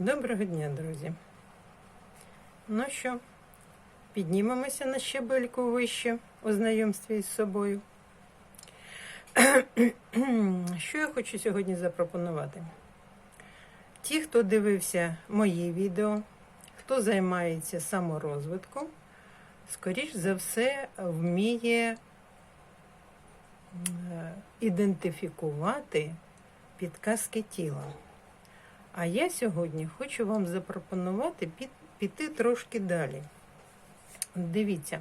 Доброго дня, друзі. Ну що, піднімемося на щебельку вище у знайомстві із собою. Що я хочу сьогодні запропонувати? Ті, хто дивився мої відео, хто займається саморозвитком, скоріш за все вміє е, ідентифікувати підказки тіла. А я сьогодні хочу вам запропонувати піти трошки далі. Дивіться,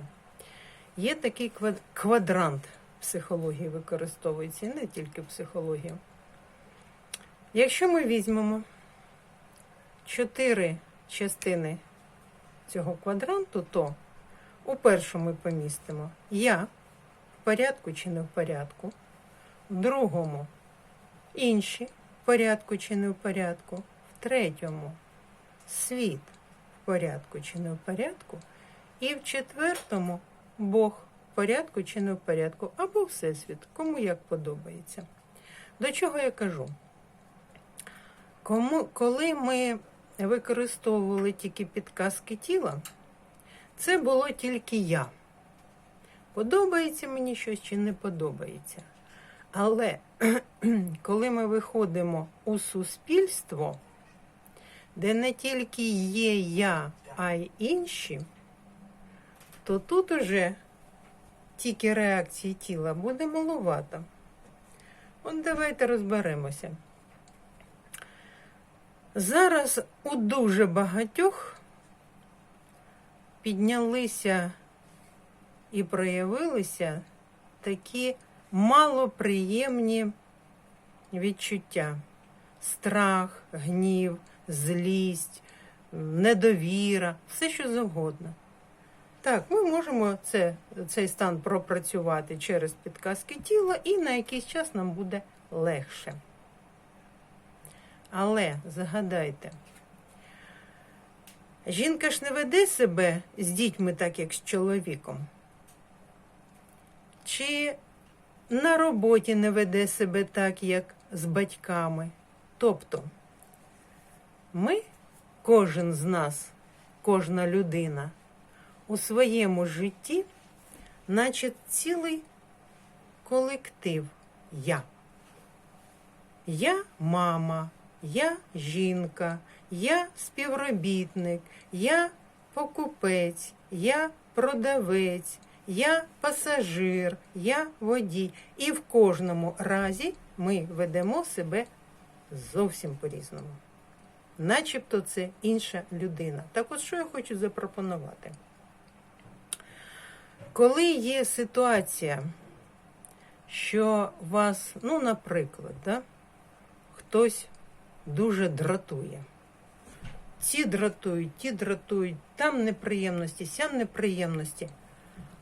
є такий квадрант психології використовується, і не тільки психології. Якщо ми візьмемо чотири частини цього квадранту, то у першому ми помістимо я в порядку чи не в порядку, в другому інші в порядку чи не в порядку, в третьому світ в порядку чи не в порядку, і в четвертому Бог в порядку чи не в порядку, або Всесвіт, кому як подобається. До чого я кажу? Кому, коли ми використовували тільки підказки тіла, це було тільки я. Подобається мені щось чи не подобається. Але коли ми виходимо у суспільство, де не тільки є я, а й інші, то тут уже тільки реакції тіла буде маловато. От давайте розберемося. Зараз у дуже багатьох піднялися і проявилися такі малоприємні відчуття: страх, гнів, злість, недовіра, все що завгодно. Так, ми можемо це, цей стан пропрацювати через підказки тіла, і на якийсь час нам буде легше. Але згадайте, жінка ж не веде себе з дітьми так, як з чоловіком. Чи на роботі не веде себе так, як з батьками. Тобто, ми, кожен з нас, кожна людина у своєму житті, наче цілий колектив я. Я мама, я жінка, я співробітник, я покупець, я продавець, я пасажир, я водій. І в кожному разі ми ведемо себе зовсім по-різному. Начебто це інша людина. Так от що я хочу запропонувати? Коли є ситуація, що вас, ну, наприклад, да, хтось дуже дратує. Ці дратують, ті дратують, там неприємності, сям неприємності.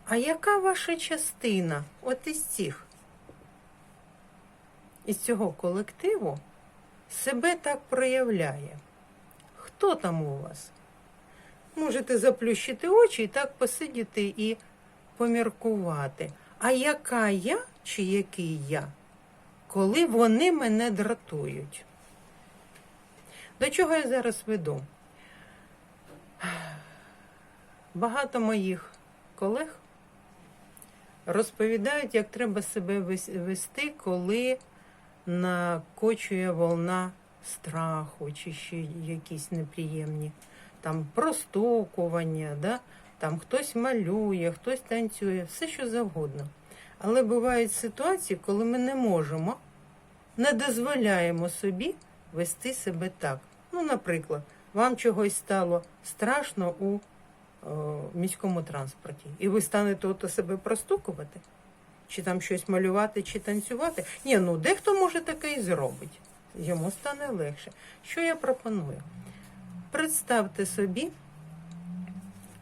А яка ваша частина от із цих, із цього колективу себе так проявляє? Хто там у вас? Можете заплющити очі і так посидіти і поміркувати. А яка я чи який я, коли вони мене дратують? До чого я зараз веду? Багато моїх колег розповідають, як треба себе вести, коли накочує волна страху чи ще якісь неприємні там простукування, да? там хтось малює, хтось танцює, все що завгодно. Але бувають ситуації, коли ми не можемо, не дозволяємо собі вести себе так. Ну, наприклад, вам чогось стало страшно у о, міському транспорті, і ви станете ото себе простукувати, чи там щось малювати, чи танцювати. Ні, ну дехто може таке і зробить. Йому стане легше. Що я пропоную? Представте собі,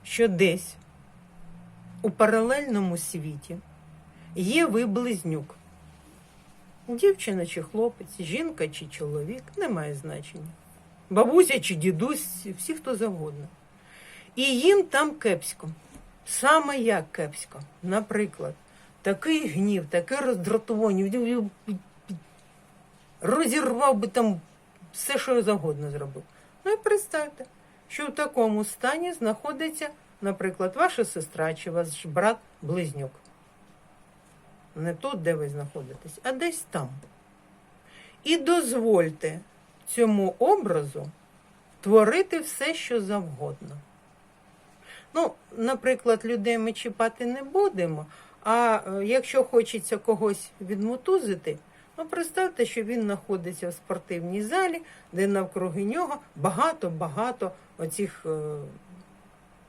що десь у паралельному світі є ви близнюк. Дівчина чи хлопець, жінка чи чоловік, не має значення. Бабуся чи дідусь, всі хто завгодно. І їм там кепсько. Саме як кепсько. Наприклад, такий гнів, таке роздратування, розірвав би там все, що завгодно зробив. Ну і представте, що в такому стані знаходиться, наприклад, ваша сестра чи ваш брат-близнюк. Не тут, де ви знаходитесь, а десь там. І дозвольте цьому образу творити все, що завгодно. Ну, наприклад, людей ми чіпати не будемо, а е, якщо хочеться когось відмотузити, ну представте, що він знаходиться в спортивній залі, де навкруги нього багато-багато оцих е,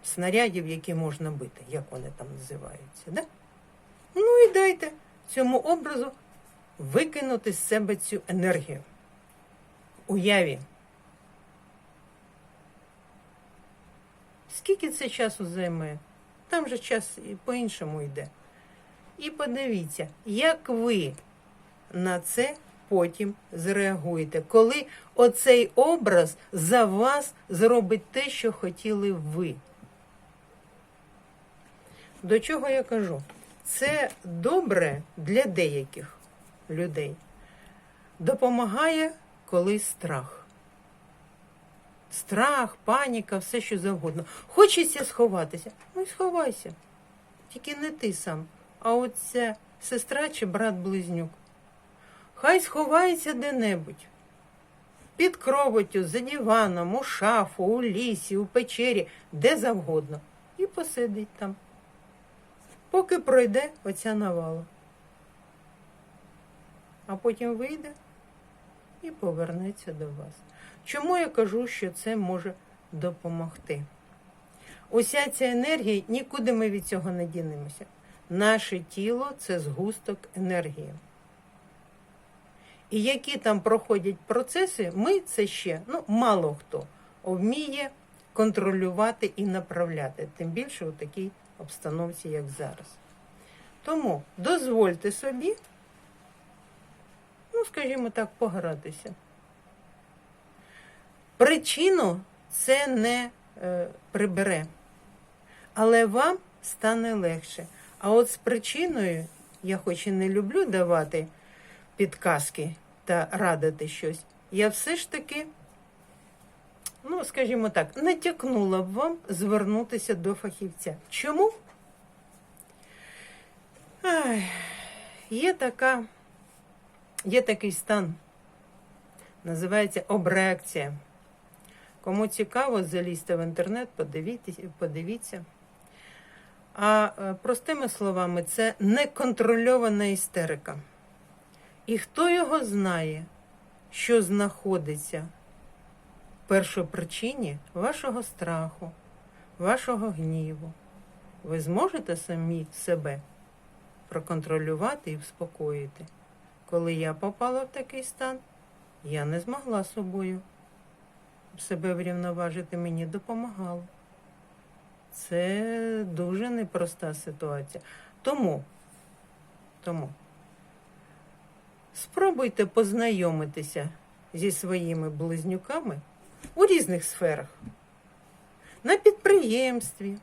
снарядів, які можна бити, як вони там називаються. Да? Ну і дайте цьому образу викинути з себе цю енергію. Уяві. Скільки це часу займе? Там же час по-іншому йде. І подивіться, як ви на це потім зреагуєте, коли оцей образ за вас зробить те, що хотіли ви. До чого я кажу? Це добре для деяких людей. Допомагає, коли страх. Страх, паніка, все що завгодно. Хочеться сховатися. Ну і сховайся. Тільки не ти сам, а оця сестра чи брат-близнюк. Хай сховається де-небудь. Під кровотю, за диваном, у шафу, у лісі, у печері, де завгодно. І посидить там. Поки пройде оця навала. А потім вийде і повернеться до вас. Чому я кажу, що це може допомогти? Уся ця енергія, нікуди ми від цього не дінемося. Наше тіло це згусток енергії. І які там проходять процеси, ми це ще, ну, мало хто вміє контролювати і направляти, тим більше у такій обстановці, як зараз. Тому дозвольте собі, ну, скажімо так, погратися. Причину це не е, прибере, але вам стане легше. А от з причиною, я хоч і не люблю давати підказки та радити щось, я все ж таки, ну, скажімо так, натякнула б вам звернутися до фахівця. Чому? Ай, є така, є такий стан, називається обреакція. Кому цікаво, залізьте в інтернет, подивіться. А е, простими словами, це неконтрольована істерика. І хто його знає, що знаходиться в першопричині вашого страху, вашого гніву, ви зможете самі себе проконтролювати і вспокоїти. Коли я попала в такий стан, я не змогла собою себе врівноважити, мені допомагало. Це дуже непроста ситуація. Тому, тому спробуйте познайомитися зі своїми близнюками у різних сферах. На підприємстві,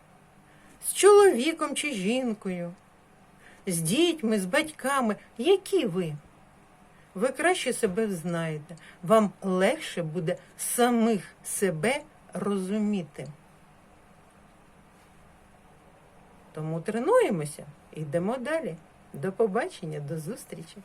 з чоловіком чи жінкою, з дітьми, з батьками. Які ви? Ви краще себе знаєте. Вам легше буде самих себе розуміти. Тому тренуємося йдемо далі. До побачення, до зустрічі!